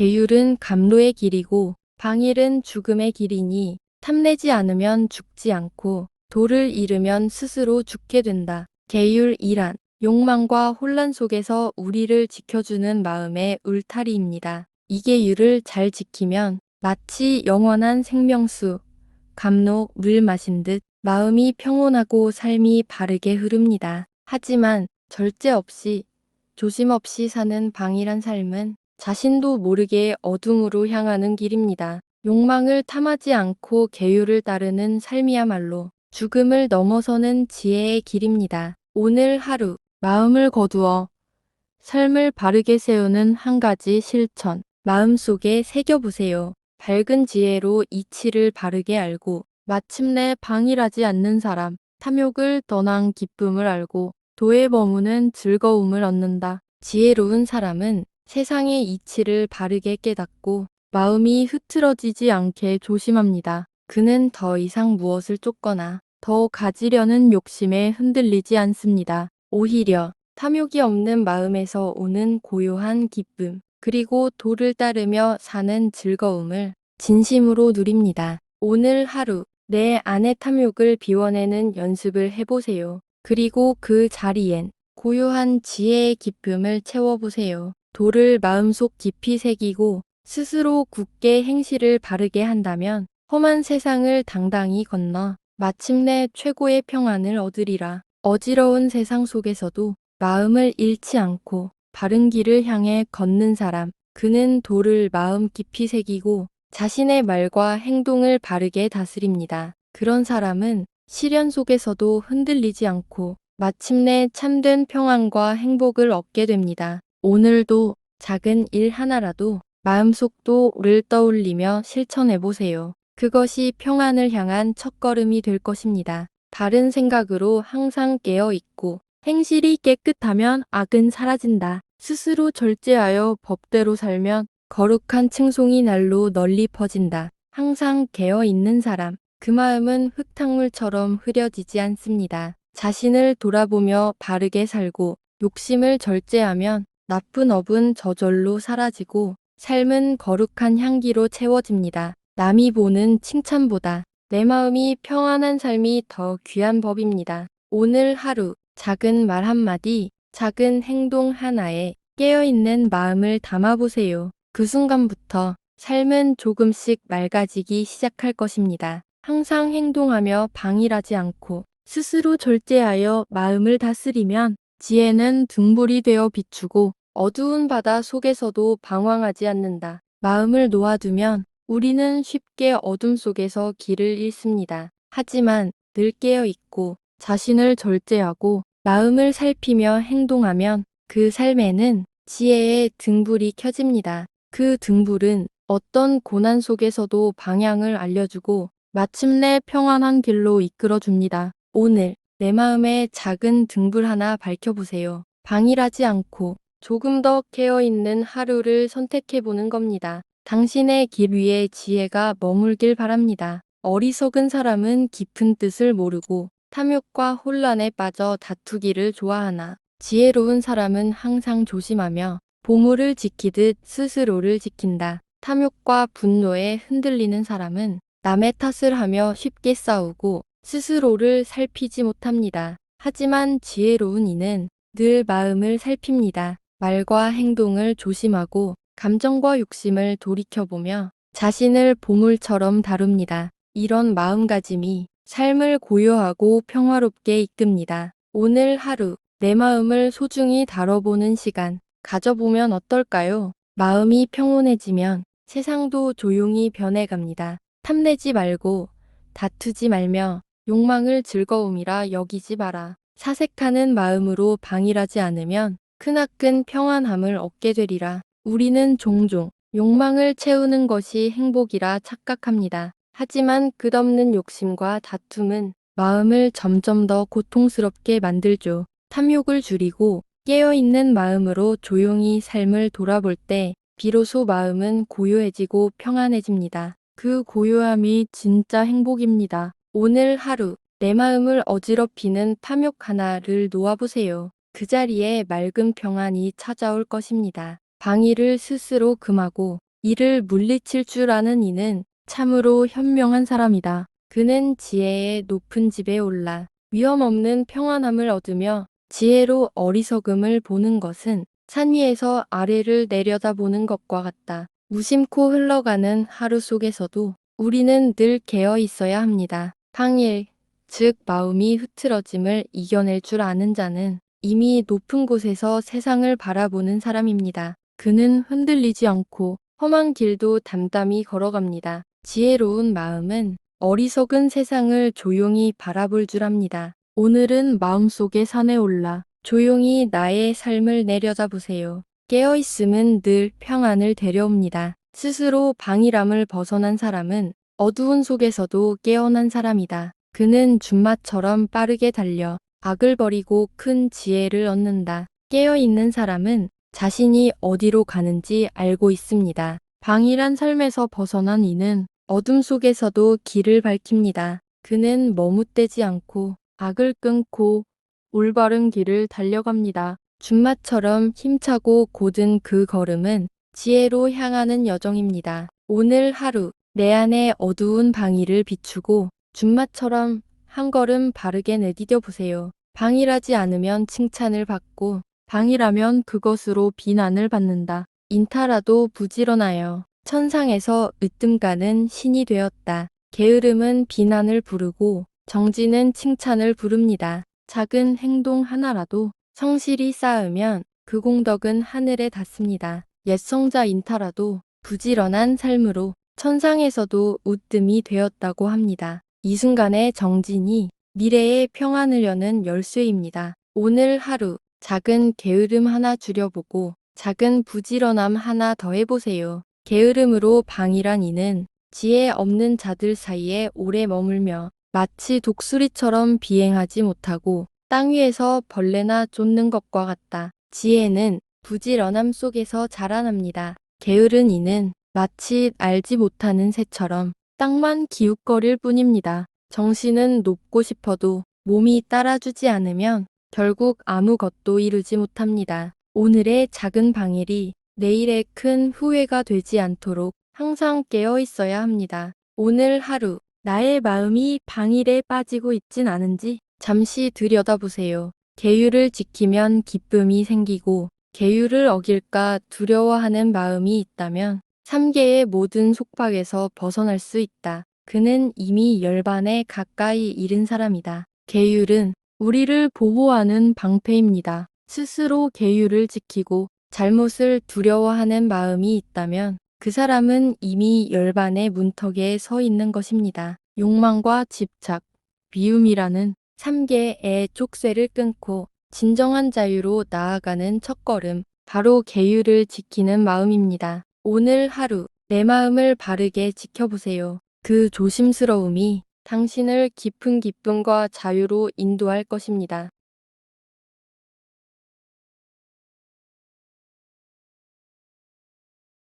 계율은 감로의 길이고 방일은 죽음의 길이니 탐내지 않으면 죽지 않고 도를 잃으면 스스로 죽게 된다. 계율 이란 욕망과 혼란 속에서 우리를 지켜주는 마음의 울타리입니다. 이 계율을 잘 지키면 마치 영원한 생명수, 감로, 물 마신 듯 마음이 평온하고 삶이 바르게 흐릅니다. 하지만 절제 없이 조심 없이 사는 방일한 삶은 자신도 모르게 어둠으로 향하는 길입니다. 욕망을 탐하지 않고 계율을 따르는 삶이야말로 죽음을 넘어서는 지혜의 길입니다. 오늘 하루 마음을 거두어 삶을 바르게 세우는 한 가지 실천 마음속에 새겨보세요. 밝은 지혜로 이치를 바르게 알고 마침내 방일하지 않는 사람 탐욕을 떠난 기쁨을 알고 도에 머무는 즐거움을 얻는다. 지혜로운 사람은 세상의 이치를 바르게 깨닫고 마음이 흐트러지지 않게 조심합니다. 그는 더 이상 무엇을 쫓거나 더 가지려는 욕심에 흔들리지 않습니다. 오히려 탐욕이 없는 마음에서 오는 고요한 기쁨, 그리고 도를 따르며 사는 즐거움을 진심으로 누립니다. 오늘 하루 내 안의 탐욕을 비워내는 연습을 해보세요. 그리고 그 자리엔 고요한 지혜의 기쁨을 채워보세요. 도를 마음속 깊이 새기고 스스로 굳게 행실을 바르게 한다면 험한 세상을 당당히 건너 마침내 최고의 평안을 얻으리라. 어지러운 세상 속에서도 마음을 잃지 않고 바른 길을 향해 걷는 사람, 그는 도를 마음 깊이 새기고 자신의 말과 행동을 바르게 다스립니다. 그런 사람은 시련 속에서도 흔들리지 않고 마침내 참된 평안과 행복을 얻게 됩니다. 오늘도 작은 일 하나라도 마음속도를 떠올리며 실천해 보세요. 그것이 평안을 향한 첫걸음이 될 것입니다. 바른 생각으로 항상 깨어 있고 행실이 깨끗하면 악은 사라진다. 스스로 절제하여 법대로 살면 거룩한 칭송이 날로 널리 퍼진다. 항상 깨어 있는 사람, 그 마음은 흙탕물처럼 흐려지지 않습니다. 자신을 돌아보며 바르게 살고 욕심을 절제하면 나쁜 업은 저절로 사라지고 삶은 거룩한 향기로 채워집니다. 남이 보는 칭찬보다 내 마음이 평안한 삶이 더 귀한 법입니다. 오늘 하루 작은 말 한마디, 작은 행동 하나에 깨어있는 마음을 담아보세요. 그 순간부터 삶은 조금씩 맑아지기 시작할 것입니다. 항상 행동하며 방일하지 않고 스스로 절제하여 마음을 다스리면 지혜는 등불이 되어 비추고 어두운 바다 속에서도 방황하지 않는다. 마음을 놓아두면 우리는 쉽게 어둠 속에서 길을 잃습니다. 하지만 늘 깨어 있고 자신을 절제하고 마음을 살피며 행동하면 그 삶에는 지혜의 등불이 켜집니다. 그 등불은 어떤 고난 속에서도 방향을 알려주고 마침내 평안한 길로 이끌어줍니다. 오늘 내 마음에 작은 등불 하나 밝혀보세요. 방일하지 않고 조금 더 깨어있는 하루를 선택해 보는 겁니다. 당신의 길 위에 지혜가 머물길 바랍니다. 어리석은 사람은 깊은 뜻을 모르고 탐욕과 혼란에 빠져 다투기를 좋아하나 지혜로운 사람은 항상 조심하며 보물을 지키듯 스스로를 지킨다. 탐욕과 분노에 흔들리는 사람은 남의 탓을 하며 쉽게 싸우고 스스로를 살피지 못합니다. 하지만 지혜로운 이는 늘 마음을 살핍니다. 말과 행동을 조심하고 감정과 욕심을 돌이켜보며 자신을 보물처럼 다룹니다. 이런 마음가짐이 삶을 고요하고 평화롭게 이끕니다. 오늘 하루 내 마음을 소중히 다뤄보는 시간 가져보면 어떨까요? 마음이 평온해지면 세상도 조용히 변해갑니다. 탐내지 말고 다투지 말며 욕망을 즐거움이라 여기지 마라. 사색하는 마음으로 방일하지 않으면 크나큰 평안함을 얻게 되리라. 우리는 종종 욕망을 채우는 것이 행복이라 착각합니다. 하지만 끝없는 욕심과 다툼은 마음을 점점 더 고통스럽게 만들죠. 탐욕을 줄이고 깨어있는 마음으로 조용히 삶을 돌아볼 때 비로소 마음은 고요해지고 평안해집니다. 그 고요함이 진짜 행복입니다. 오늘 하루 내 마음을 어지럽히는 탐욕 하나를 놓아보세요. 그 자리에 맑은 평안이 찾아올 것입니다. 방위를 스스로 금하고 이를 물리칠 줄 아는 이는 참으로 현명한 사람이다. 그는 지혜의 높은 집에 올라 위험 없는 평안함을 얻으며 지혜로 어리석음을 보는 것은 산 위에서 아래를 내려다보는 것과 같다. 무심코 흘러가는 하루 속에서도 우리는 늘 깨어 있어야 합니다. 당일, 즉 마음이 흐트러짐을 이겨낼 줄 아는 자는 이미 높은 곳에서 세상을 바라보는 사람입니다. 그는 흔들리지 않고 험한 길도 담담히 걸어갑니다. 지혜로운 마음은 어리석은 세상을 조용히 바라볼 줄 압니다. 오늘은 마음속의 산에 올라 조용히 나의 삶을 내려다 보세요. 깨어있음은 늘 평안을 데려옵니다. 스스로 방일함을 벗어난 사람은 어두운 속에서도 깨어난 사람이다. 그는 준마처럼 빠르게 달려 악을 버리고 큰 지혜를 얻는다. 깨어있는 사람은 자신이 어디로 가는지 알고 있습니다. 방일한 삶에서 벗어난 이는 어둠 속에서도 길을 밝힙니다. 그는 머뭇대지 않고 악을 끊고 올바른 길을 달려갑니다. 준마처럼 힘차고 곧은 그 걸음은 지혜로 향하는 여정입니다. 오늘 하루 내 안의 어두운 방위를 비추고 준마처럼 한 걸음 바르게 내디뎌 보세요. 방일하지 않으면 칭찬을 받고 방일하면 그것으로 비난을 받는다. 인타라도 부지런하여 천상에서 으뜸가는 신이 되었다. 게으름은 비난을 부르고 정지는 칭찬을 부릅니다. 작은 행동 하나라도 성실히 쌓으면 그 공덕은 하늘에 닿습니다. 옛성자 인타라도 부지런한 삶으로 천상에서도 으뜸이 되었다고 합니다. 이 순간의 정진이 미래의 평안을 여는 열쇠입니다. 오늘 하루 작은 게으름 하나 줄여보고 작은 부지런함 하나 더 해보세요. 게으름으로 방일한 이는 지혜 없는 자들 사이에 오래 머물며 마치 독수리처럼 비행하지 못하고 땅 위에서 벌레나 쫓는 것과 같다. 지혜는 부지런함 속에서 자라납니다. 게으른 이는 마치 알지 못하는 새처럼 땅만 기웃거릴 뿐입니다. 정신은 높고 싶어도 몸이 따라주지 않으면 결국 아무것도 이루지 못합니다. 오늘의 작은 방일이 내일의 큰 후회가 되지 않도록 항상 깨어 있어야 합니다. 오늘 하루 나의 마음이 방일에 빠지고 있진 않은지 잠시 들여다보세요. 계율을 지키면 기쁨이 생기고 계율을 어길까 두려워하는 마음이 있다면 3개의 모든 속박에서 벗어날 수 있다. 그는 이미 열반에 가까이 이른 사람이다. 계율은 우리를 보호하는 방패입니다. 스스로 계율을 지키고 잘못을 두려워하는 마음이 있다면 그 사람은 이미 열반의 문턱에 서 있는 것입니다. 욕망과 집착, 비움이라는 3개의 족쇄를 끊고 진정한 자유로 나아가는 첫걸음, 바로 계율을 지키는 마음입니다. 오늘 하루 내 마음을 바르게 지켜보세요. 그 조심스러움이 당신을 깊은 기쁨과 자유로 인도할 것입니다.